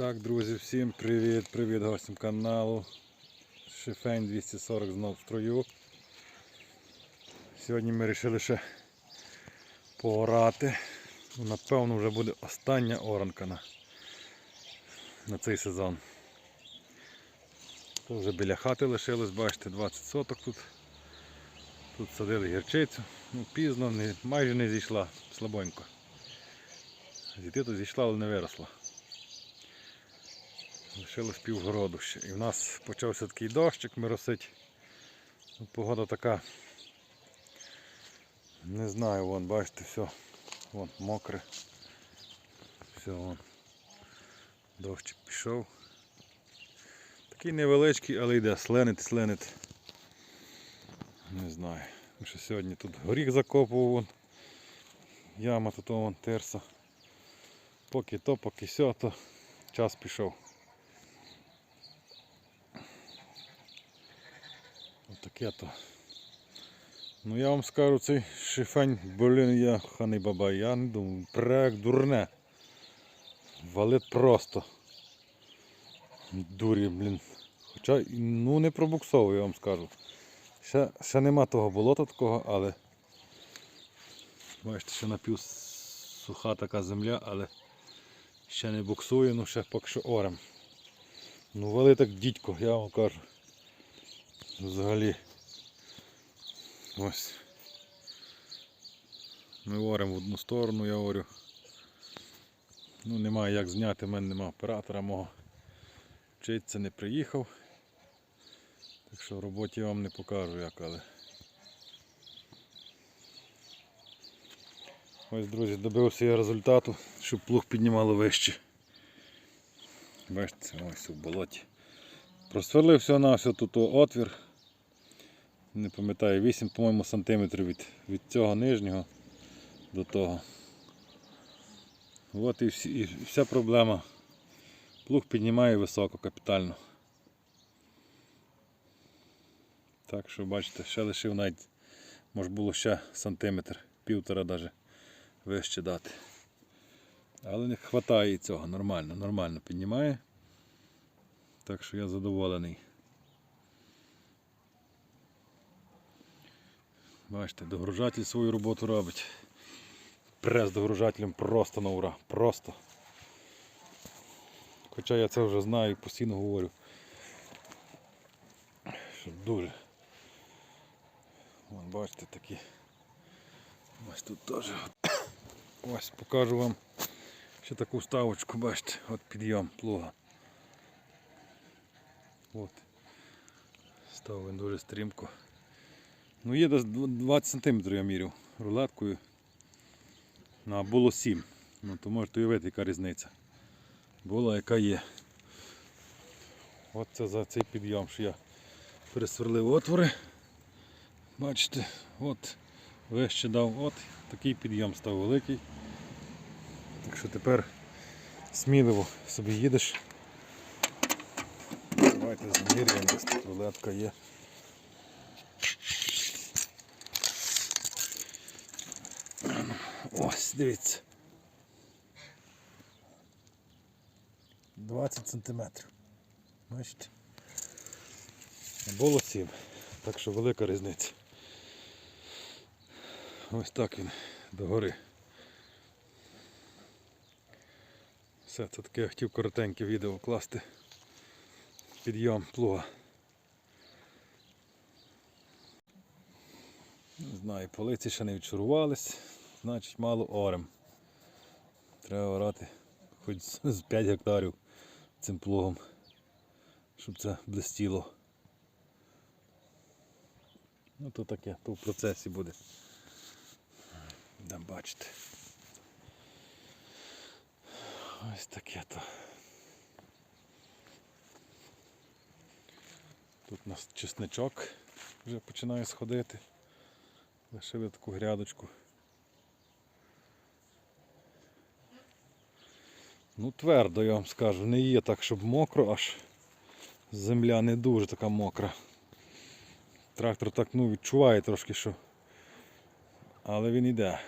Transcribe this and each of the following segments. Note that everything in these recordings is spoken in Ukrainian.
Так, друзі, всім привіт, привіт гостям каналу. Шифень 240 знов в строю. Сьогодні ми вирішили ще поорати. Напевно вже буде остання оранка на, на цей сезон. Тут вже біля хати лишилось, бачите, 20 соток тут. Тут садили гірчицю. Ну, пізно, не, майже не зійшла, слабонько. Зійти то зійшла, але не виросла. Лишилось півгороду ще. І в нас почався такий дощик миросить. Ну, Погода така. Не знаю, вон, бачите, все. Вон мокре. Все, вон. Дощик пішов. Такий невеличкий, але йде сленить, сленить. Не знаю. Що сьогодні тут горіх закопував вон. Яма тут вон терса. Поки то, поки сьо, то час пішов. Отаке то. Ну я вам скажу цей шифень, блін, я ханий баба, я не думаю, проект дурне. Валить просто. Дурі, блін. Хоча ну не пробуксовую, я вам скажу. Ще, ще нема того болота такого, але бачите, ще напів суха така земля, але ще не буксує, ну ще поки що орем. Ну вали так дідько, я вам кажу. Взагалі. Ось. Ми оремо в одну сторону, я орю. Ну немає як зняти, в мене немає оператора мого. Вчиться не приїхав. Так що в роботі я вам не покажу як, але. Ось, друзі, добився я результату, щоб плуг піднімало вище. Бачите, ось у болоті. Просверлив все на все тут отвір. Не пам'ятаю, 8, по-моєму, сантиметрів від, від цього нижнього до того. От і, всі, і вся проблема. Плуг піднімає високо капітально. Так що бачите, ще лишив навіть, може було ще сантиметр, півтора навіть вище дати. Але не вистачає цього, нормально, нормально піднімає. Так що я задоволений. Бачите, догружатель свою роботу робить. Прес догружателем просто на ура. Просто. Хоча я це вже знаю і постійно говорю. Що дуже. Вон бачите такі. Ось тут теж. Ось покажу вам ще таку вставочку, бачите, от підйом плуга. От. Став він дуже стрімко. Ну є десь 20 см я міряв рулеткою. Ну, а було 7. Ну то можете уявити, яка різниця. Була яка є. От це за цей підйом, що я пересверлив отвори. Бачите, от вище дав, от такий підйом став великий. Так що тепер сміливо собі їдеш. Давайте заміряємо, тут рулетка є. Ось, дивіться. 20 сантиметрів. Бачите? Було 7. Так що велика різниця. Ось так він догори. Все, це таке я хотів коротеньке відео вкласти. Підйом плуга. Не знаю, полиці ще не відчурувались, значить мало орем. Треба орати хоч з з 5 гектарів цим плугом, щоб це блистіло. Ну то таке, то в процесі буде. Дам бачите. Ось таке то. Тут у нас чесничок вже починає сходити. Лишили таку грядочку. Ну твердо я вам скажу, не є так, щоб мокро, аж земля не дуже така мокра. Трактор так ну, відчуває трошки, що. Але він йде.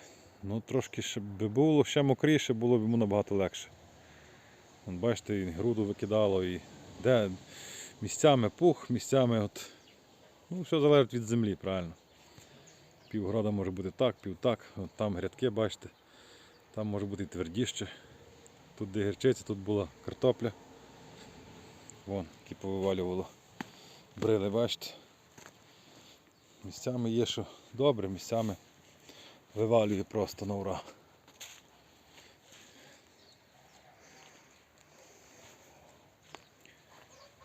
Ну трошки ще би було ще мокріше, було б йому набагато легше. Вон, бачите, і груду викидало, і де місцями пух, місцями от. Ну, все залежить від землі, правильно. Півгорода може бути так, пів так. От там грядки, бачите. Там може бути твердіще. Тут де гірчиця, тут була картопля. Вон, які повивалювало. Брили, бачите. Місцями є, що добре, місцями вивалює просто на ура.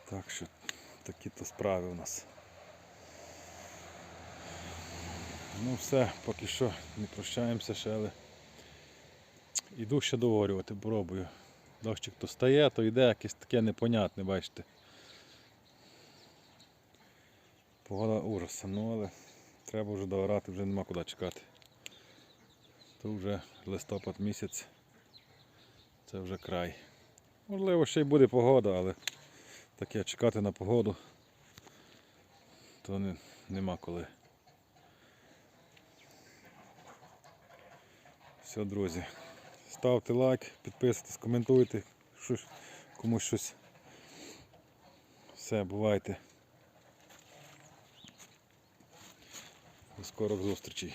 Так що такі то справи у нас. Ну все, поки що не прощаємося ще, але іду ще договорювати, пробую. Дощик то стає, то йде якесь таке непонятне, бачите. Погода ужаса, ну але треба вже доорати, вже нема куди чекати. То вже листопад місяць. Це вже край. Можливо, ще й буде погода, але таке чекати на погоду, то не, нема коли. Все, друзі. Ставте лайк, підписуйтесь, коментуйте, комусь щось. Все, бувайте. До скорих зустрічей.